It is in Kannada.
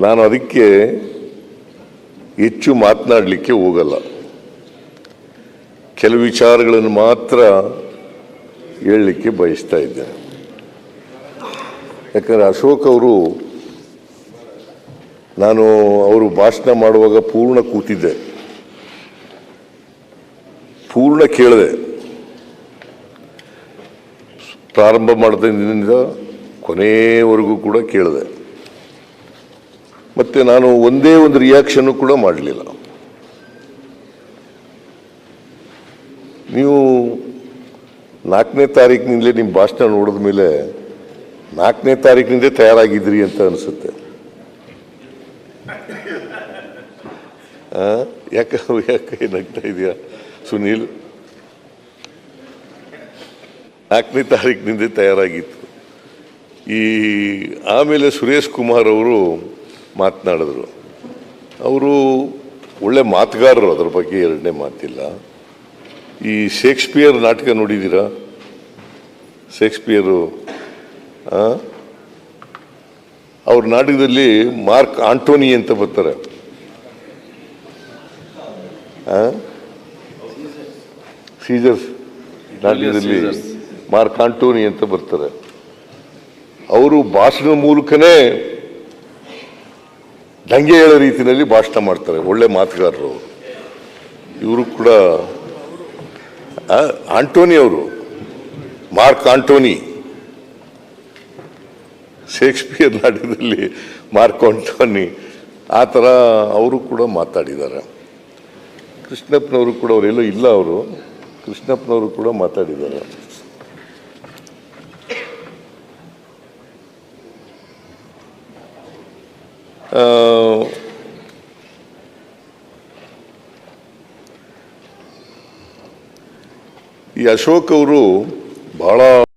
ನಾನು ಅದಕ್ಕೆ ಹೆಚ್ಚು ಮಾತನಾಡಲಿಕ್ಕೆ ಹೋಗಲ್ಲ. ಕೆಲವು ವಿಚಾರಗಳನ್ನು ಮಾತ್ರ ಹೇಳಲಿಕ್ಕೆ ಬಯಸ್ತಾ ಇದ್ದೇನೆ. ಯಾಕಂದರೆ ಅಶೋಕ್ ಅವರು ನಾನು ಅವರು ಭಾಷಣ ಮಾಡುವಾಗ ಪೂರ್ಣ ಕೂತಿದ್ದೆ. ಪೂರ್ಣ ಕೇಳಿದೆ. ಪ್ರಾರಂಭ ಮಾಡಿದ ಕೊನೆಯವರೆಗೂ ಕೂಡ ಕೇಳಿದೆ. ಮತ್ತೆ ನಾನು ಒಂದೇ ಒಂದು ರಿಯಾಕ್ಷನ್ನು ಕೂಡ ಮಾಡಲಿಲ್ಲ. ನೀವು ನಾಲ್ಕನೇ ತಾರೀಕಿನಿಂದಲೇ ನಿಮ್ಮ ಭಾಷಣ ನೋಡಿದ ಮೇಲೆ ನಾಲ್ಕನೇ ತಾರೀಕಿನಿಂದ ತಯಾರಾಗಿದ್ರಿ ಅಂತ ಅನಿಸುತ್ತೆ? ಯಾಕೆ ಯಾಕೆ ಏನಾಗ್ತಾ ಇದೆಯಾ, ಸುನೀಲ್? ನಾಲ್ಕನೇ ತಾರೀಕಿನಿಂದ ತಯಾರಾಗಿತ್ತು. ಈ, ಆಮೇಲೆ ಸುರೇಶ್ ಕುಮಾರ್ ಅವರು ಮಾತನಾಡಿದ್ರು. ಅವರು ಒಳ್ಳೆ ಮಾತುಗಾರರು ಅದ್ರ ಬಗ್ಗೆ ಎರಡನೇ ಮಾತಿಲ್ಲ. ಈ ಶೇಕ್ಸ್ಪಿಯರ್ ನಾಟಕ ನೋಡಿದ್ದೀರಾ? ಶೇಕ್ಸ್ಪಿಯರು? ಅವ್ರ ನಾಟಕದಲ್ಲಿ ಮಾರ್ಕ್ ಆಂಟೋನಿ ಅಂತ ಬರ್ತಾರೆ. ಸೀಜರ್ಸ್ ನಾಟಕದಲ್ಲಿ ಮಾರ್ಕ್ ಆಂಟೋನಿ ಅಂತ ಬರ್ತಾರೆ. ಅವರು ಭಾಷಣದ ಮೂಲಕನೇ ದಂಗೆ ಹೇಳೋ ರೀತಿಯಲ್ಲಿ ಭಾಷಣ ಮಾಡ್ತಾರೆ, ಒಳ್ಳೆ ಮಾತುಗಾರರು. ಇವರು ಕೂಡ ಆಂಟೋನಿ ಅವರು, ಮಾರ್ಕ್ ಆಂಟೋನಿ. ಶೇಕ್ಸ್ಪಿಯರ್ ನಾಟಕದಲ್ಲಿ ಮಾರ್ಕ್ ಆಂಟೋನಿ, ಆ ಥರ ಅವರು ಕೂಡ ಮಾತಾಡಿದ್ದಾರೆ. ಕೃಷ್ಣಪ್ಪನವರು ಕೂಡ ಅವರೆಲ್ಲೋ ಇಲ್ಲ ಅವರು, ಕೃಷ್ಣಪ್ಪನವರು ಕೂಡ ಮಾತಾಡಿದ್ದಾರೆ. ಈ ಅಶೋಕ್ ಅವರು ಬಹಳ